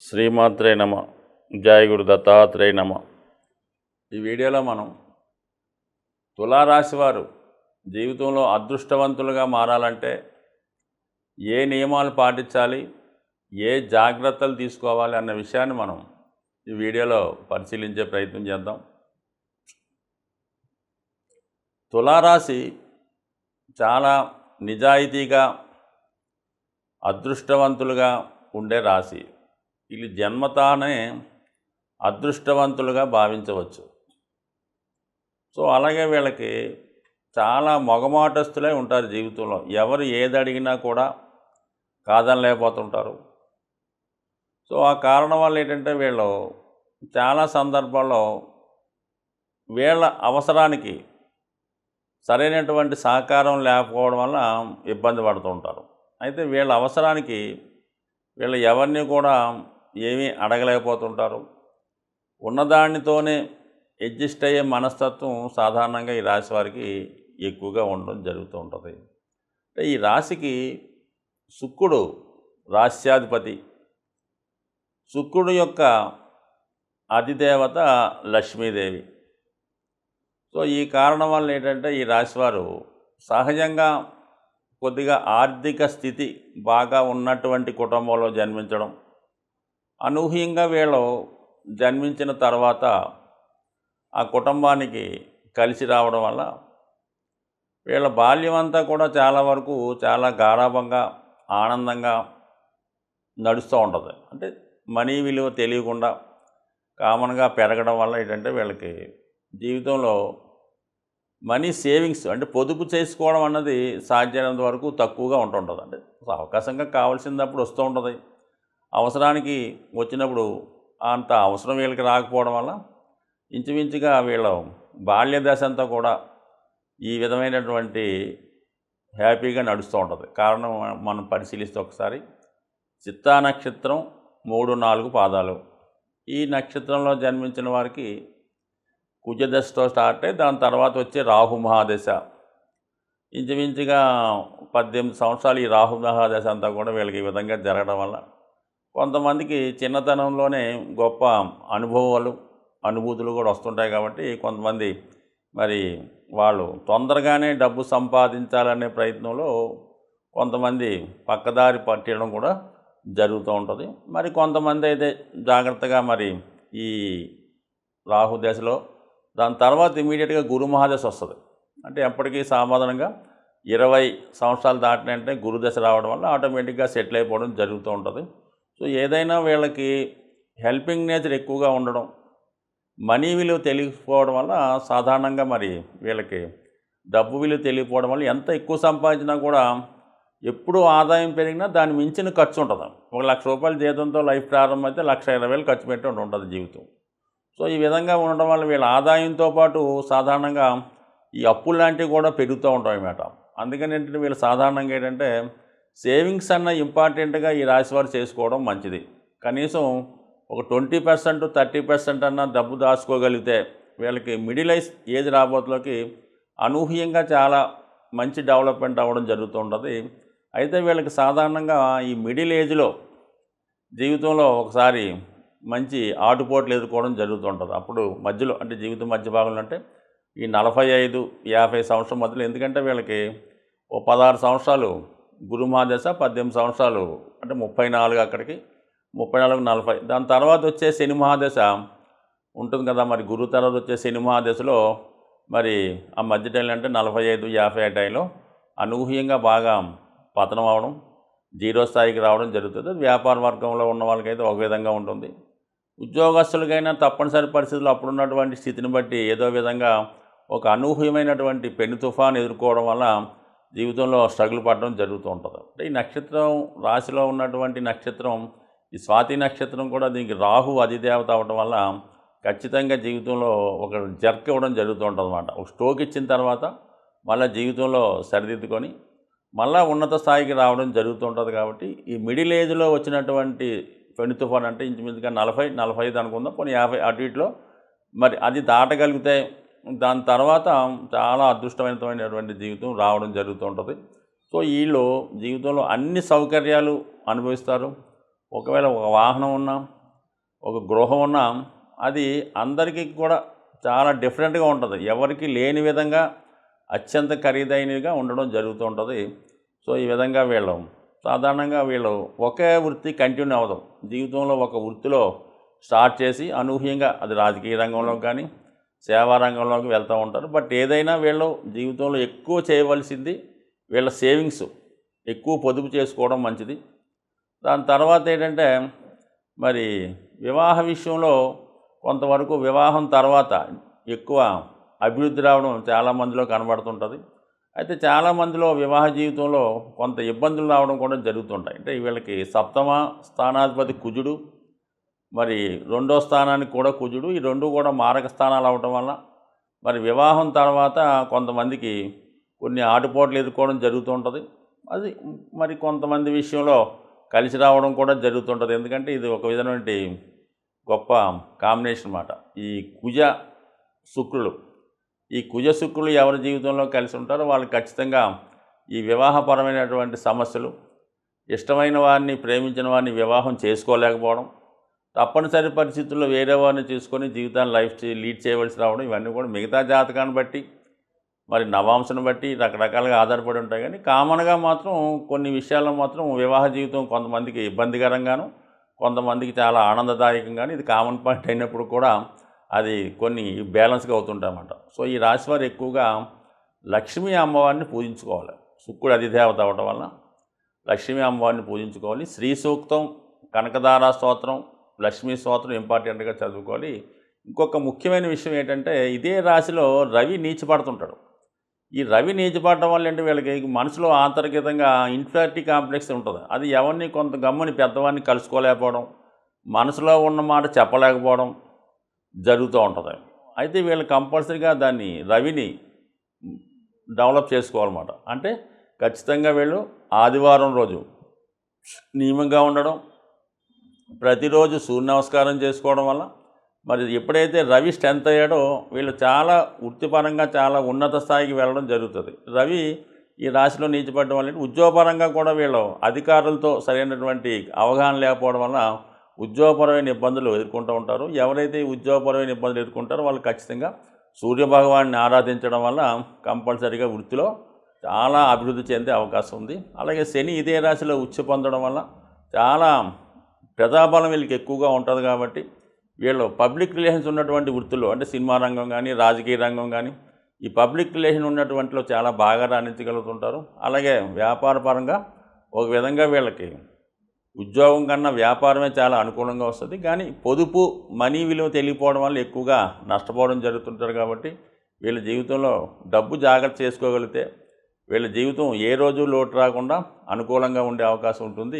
శ్రీమాత్రే నమ. జయ దత్తాత్రేయ నమ. ఈ వీడియోలో మనం తులారాశి వారు జీవితంలో అదృష్టవంతులుగా మారాలంటే ఏ నియమాలు పాటించాలి ఏ జాగ్రత్తలు తీసుకోవాలి అన్న విషయాన్ని మనం ఈ వీడియోలో పరిశీలించే ప్రయత్నం చేద్దాం. తులారాశి చాలా నిజాయితీగా అదృష్టవంతులుగా ఉండే రాశి. వీళ్ళు జన్మతానే అదృష్టవంతులుగా భావించవచ్చు. సో అలాగే వీళ్ళకి చాలా మొగమాటస్తులే ఉంటారు జీవితంలో. ఎవరు ఏది అడిగినా కూడా కాదనలేకపోతుంటారు. సో ఆ కారణం వల్ల ఏంటంటే వీళ్ళు చాలా సందర్భాల్లో వీళ్ళ అవసరానికి సరైనటువంటి సహకారం లేకపోవడం వల్ల ఇబ్బంది పడుతూ ఉంటారు. అయితే వీళ్ళ అవసరానికి వీళ్ళు ఎవరిని కూడా ఏమీ అడగలేకపోతుంటారు. ఉన్నదానితోనే అడ్జస్ట్ అయ్యే మనస్తత్వం సాధారణంగా ఈ రాశి వారికి ఎక్కువగా ఉండడం జరుగుతూ ఉంటుంది. అంటే ఈ రాశికి శుక్రుడు రాశ్యాధిపతి. శుక్రుడు యొక్క అధిదేవత లక్ష్మీదేవి. సో ఈ కారణం వల్ల ఏంటంటే ఈ రాశివారు సహజంగా కొద్దిగా ఆర్థిక స్థితి బాగా ఉన్నటువంటి కుటుంబంలో జన్మించడం అనూహ్యంగా వీళ్ళు జన్మించిన తర్వాత ఆ కుటుంబానికి కలిసి రావడం వల్ల వీళ్ళ బాల్యం అంతా కూడా చాలా వరకు చాలా గారాభంగా ఆనందంగా నడుస్తూ ఉంటుంది. అంటే మనీ విలువ తెలియకుండా కామన్గా పెరగడం వల్ల ఏంటంటే వీళ్ళకి జీవితంలో మనీ సేవింగ్స్ అంటే పొదుపు చేసుకోవడం అన్నది సాధ్యమైనంత వరకు తక్కువగా ఉంటుంటుంది. అంటే అవకాశంగా కావాల్సినప్పుడు వస్తూ ఉంటుంది. అవసరానికి వచ్చినప్పుడు అంత అవసరం వీళ్ళకి రాకపోవడం వల్ల ఇంచుమించుగా వీళ్ళ బాల్య దశ అంతా కూడా ఈ విధమైనటువంటి హ్యాపీగా నడుస్తూ ఉంటుంది. కారణం మనం పరిశీలిస్తే ఒకసారి చిత్తా నక్షత్రం మూడు నాలుగు పాదాలు. ఈ నక్షత్రంలో జన్మించిన వారికి కుజదశతో స్టార్ట్ అయ్యి దాని తర్వాత వచ్చే రాహు మహాదశ. ఇంచుమించుగా పద్దెనిమిది సంవత్సరాలు ఈ రాహు మహాదశ అంతా కూడా వీళ్ళకి ఈ విధంగా జరగడం వల్ల కొంతమందికి చిన్నతనంలోనే గొప్ప అనుభవాలు అనుభూతులు కూడా వస్తుంటాయి కాబట్టి కొంతమంది మరి వాళ్ళు తొందరగానే డబ్బు సంపాదించాలనే ప్రయత్నంలో కొంతమంది పక్కదారి పట్టడం కూడా జరుగుతూ ఉంటుంది. మరి కొంతమంది అయితే జాగ్రత్తగా మరి ఈ రాహు దశలో దాని తర్వాత ఇమీడియట్గా గురు మహాదశ వస్తుంది. అంటే ఎప్పటికీ సామాధానంగా ఇరవై సంవత్సరాలు దాటినంటే గురుదశ రావడం వల్ల ఆటోమేటిక్గా సెటిల్ అయిపోవడం జరుగుతూ ఉంటుంది. సో ఏదైనా వీళ్ళకి హెల్పింగ్ నేచర్ ఎక్కువగా ఉండడం మనీ విలువ తెలియకపోవడం వల్ల సాధారణంగా మరి వీళ్ళకి డబ్బు విలువ తెలియకపోవడం వల్ల ఎంత ఎక్కువ సంపాదించినా కూడా ఎప్పుడు ఆదాయం పెరిగినా దాని మించిన ఖర్చు ఉంటుంది. ఒక లక్ష రూపాయల జీతంతో లైఫ్ ప్రారంభమైతే లక్ష ఇరవై వేలు ఖర్చు పెట్టి ఉంటుంది జీవితం. సో ఈ విధంగా ఉండడం వల్ల వీళ్ళ ఆదాయంతో పాటు సాధారణంగా ఈ అప్పులు లాంటివి కూడా పెరుగుతూ ఉంటాయి అన్నమాట. అందుకని ఏంటంటే వీళ్ళు సాధారణంగా ఏంటంటే సేవింగ్స్ అన్న ఇంపార్టెంట్గా ఈ రాశి వారు చేసుకోవడం మంచిది. కనీసం ఒక ట్వంటీ పర్సెంట్ థర్టీ పర్సెంట్ అన్న డబ్బు దాచుకోగలిగితే వీళ్ళకి మిడిల్ ఐస్ ఏజ్ రాబోతులకి అనూహ్యంగా చాలా మంచి డెవలప్మెంట్ అవ్వడం జరుగుతూ ఉంటుంది అయితే వీళ్ళకి సాధారణంగా ఈ మిడిల్ ఏజ్లో జీవితంలో ఒకసారి మంచి ఆటుపోట్లు ఎదుర్కోవడం జరుగుతుంటుంది. అప్పుడు మధ్యలో అంటే జీవితం మధ్య భాగంలో అంటే ఈ నలభై ఐదు యాభై సంవత్సరం మధ్యలో. ఎందుకంటే వీళ్ళకి ఓ పదహారు సంవత్సరాలు గురుమహాదశ పద్దెనిమిది సంవత్సరాలు అంటే ముప్పై నాలుగు అక్కడికి ముప్పై నాలుగు నలభై. దాని తర్వాత వచ్చే శని మహాదశ ఉంటుంది కదా మరి గురు తర్వాత వచ్చే శని మహాదశలో మరి ఆ మధ్య టైంలో అంటే నలభై ఐదు యాభై టైంలో అనూహ్యంగా బాగా పతనం అవడం జీరో స్థాయికి రావడం జరుగుతుంది. వ్యాపార వర్గంలో ఉన్న వాళ్ళకైతే ఒక విధంగా ఉంటుంది. ఉద్యోగస్తులకైనా తప్పనిసరి పరిస్థితుల్లో అప్పుడున్నటువంటి స్థితిని బట్టి ఏదో విధంగా ఒక అనూహ్యమైనటువంటి పెను తుఫాన్ ఎదుర్కోవడం వల్ల జీవితంలో స్ట్రగుల్ పడడం జరుగుతూ ఉంటుంది. అంటే ఈ నక్షత్రం రాశిలో ఉన్నటువంటి నక్షత్రం ఈ స్వాతి నక్షత్రం కూడా దీనికి రాహు అధిదేవత అవడం వల్ల ఖచ్చితంగా జీవితంలో ఒక జర్క్ ఇవ్వడం జరుగుతూ ఉంటుంది అనమాట ఒక స్ట్రోక్ ఇచ్చిన తర్వాత మళ్ళీ జీవితంలో సరిదిద్దుకొని మళ్ళీ ఉన్నత స్థాయికి రావడం జరుగుతూ ఉంటుంది కాబట్టి ఈ మిడిల్ ఏజ్లో వచ్చినటువంటి ట్వంటీ తుఫాన్ అంటే ఇంచుమించుగా నలభై నలభై ఐదు అనుకుందాం. కొన్ని యాభై అటు ఇటులో మరి అది దాటగలిగితే దాని తర్వాత చాలా అదృష్టమైనటువంటి జీవితం రావడం జరుగుతూ ఉంటుంది సో వీళ్ళు జీవితంలో అన్ని సౌకర్యాలు అనుభవిస్తారు. ఒకవేళ ఒక వాహనం ఉన్నా ఒక గృహం ఉన్నా అది అందరికీ కూడా చాలా డిఫరెంట్గా ఉంటుంది. ఎవరికి లేని విధంగా అత్యంత ఖరీదైనవిగా ఉండడం జరుగుతూ ఉంటుంది సో ఈ విధంగా వీళ్ళు సాధారణంగా వీళ్ళు ఒకే వృత్తి కంటిన్యూ అవ్వదు. జీవితంలో ఒక వృత్తిలో స్టార్ట్ చేసి అనూహ్యంగా అది రాజకీయ రంగంలో కానీ సేవారంగంలోకి వెళ్తూ ఉంటారు. బట్ ఏదైనా వీళ్ళు జీవితంలో ఎక్కువ చేయవలసింది వీళ్ళ సేవింగ్స్ ఎక్కువ పొదుపు చేసుకోవడం మంచిది. దాని తర్వాత ఏంటంటే మరి వివాహ విషయంలో కొంతవరకు వివాహం తర్వాత ఎక్కువ అభివృద్ధి రావడం చాలామందిలో కనబడుతుంటుంది. అయితే చాలామందిలో వివాహ జీవితంలో కొంత ఇబ్బందులు రావడం కూడా జరుగుతుంటాయి. అంటే వీళ్ళకి సప్తమ స్థానాధిపతి కుజుడు మరి రెండో స్థానానికి కూడా కుజుడు ఈ రెండు కూడా మారక స్థానాలు అవటం వల్ల మరి వివాహం తర్వాత కొంతమందికి కొన్ని ఆటుపోట్లు ఎదుర్కోవడం జరుగుతూ ఉంటుంది. అది మరి కొంతమంది విషయంలో కలిసి రావడం కూడా జరుగుతుంటుంది ఎందుకంటే ఇది ఒక విధమైనటువంటి గొప్ప కాంబినేషన్ అన్నమాట. ఈ కుజ శుక్రులు ఈ కుజ శుక్రులు ఎవరి జీవితంలో కలిసి ఉంటారో వాళ్ళు ఖచ్చితంగా ఈ వివాహపరమైనటువంటి సమస్యలు ఇష్టమైన వారిని ప్రేమించిన వారిని వివాహం చేసుకోలేకపోవడం తప్పనిసరి పరిస్థితుల్లో వేరే వారిని చూసుకొని జీవితాన్ని లైఫ్ లీడ్ చేయవలసి రావడం ఇవన్నీ కూడా మిగతా జాతకాన్ని బట్టి మరి నవాంశను బట్టి రకరకాలుగా ఆధారపడి ఉంటాయి. కానీ కామన్గా మాత్రం కొన్ని విషయాల్లో మాత్రం వివాహ జీవితం కొంతమందికి ఇబ్బందికరంగాను కొంతమందికి చాలా ఆనందదాయకంగాను ఇది కామన్ పాయింట్ అయినప్పుడు కూడా అది కొన్ని బ్యాలెన్స్గా అవుతుంటాయన్నమాట. సో ఈ రాశివారు ఎక్కువగా లక్ష్మీ అమ్మవారిని పూజించుకోవాలి. శుక్రుడు అధిదేవత అవటం వల్ల లక్ష్మీ అమ్మవారిని పూజించుకోవాలి. శ్రీ సూక్తం కనకదార స్తోత్రం లక్ష్మీ స్తోత్రం ఇంపార్టెంట్గా చదువుకోవాలి. ఇంకొక ముఖ్యమైన విషయం ఏంటంటే ఇదే రాశిలో రవి నీచిపడుతుంటాడు ఈ రవి నీచిపడటం వల్ల ఏంటి? వీళ్ళకి మనసులో ఆంతర్గతంగా ఇన్ఫియారిటీ కాంప్లెక్స్ ఉంటుంది. అది ఎవరిని కొంత గమ్మని పెద్దవాడిని కలుసుకోలేకపోవడం మనసులో ఉన్న మాట చెప్పలేకపోవడం జరుగుతూ ఉంటుంది. అయితే వీళ్ళు కంపల్సరీగా దాన్ని రవిని డెవలప్ చేసుకోవాలన్నమాట. అంటే ఖచ్చితంగా వీళ్ళు ఆదివారం రోజు నియమంగా ఉండడం ప్రతిరోజు సూర్య నమస్కారం చేసుకోవడం వల్ల మరి ఎప్పుడైతే రవి స్ట్రెంత్ అయ్యాడో వీళ్ళు చాలా వృత్తిపరంగా చాలా ఉన్నత స్థాయికి వెళ్ళడం జరుగుతుంది. రవి ఈ రాశిలో నీచిపడడం వల్ల ఉద్యోగపరంగా కూడా వీళ్ళు అధికారులతో సరైనటువంటి అవగాహన లేకపోవడం వల్ల ఉద్యోగపరమైన ఇబ్బందులు ఎదుర్కొంటూ ఉంటారు. ఎవరైతే ఉద్యోగపరమైన ఇబ్బందులు ఎదుర్కొంటారో వాళ్ళు ఖచ్చితంగా సూర్య భగవాన్ని ఆరాధించడం వల్ల కంపల్సరీగా వృత్తిలో చాలా అభివృద్ధి చెందే అవకాశం ఉంది. అలాగే శని ఇదే రాశిలో ఉచ్చి పొందడం వల్ల చాలా ప్రజాబలం వీళ్ళకి ఎక్కువగా ఉంటుంది కాబట్టి వీళ్ళు పబ్లిక్ రిలేషన్స్ ఉన్నటువంటి వృత్తులు అంటే సినిమా రంగం కానీ రాజకీయ రంగం కానీ ఈ పబ్లిక్ రిలేషన్ ఉన్నటువంటిలో చాలా బాగా రాణించగలుగుతుంటారు. అలాగే వ్యాపార పరంగా ఒక విధంగా వీళ్ళకి ఉద్యోగం కన్నా వ్యాపారమే చాలా అనుకూలంగా వస్తుంది. కానీ పొదుపు మనీ విలువ తెలియపోవడం వల్ల ఎక్కువగా నష్టపోవడం జరుగుతుంటారు కాబట్టి వీళ్ళ జీవితంలో డబ్బు జాగ్రత్త చేసుకోగలిగితే వీళ్ళ జీవితం ఏ రోజు లోటు రాకుండా అనుకూలంగా ఉండే అవకాశం ఉంటుంది.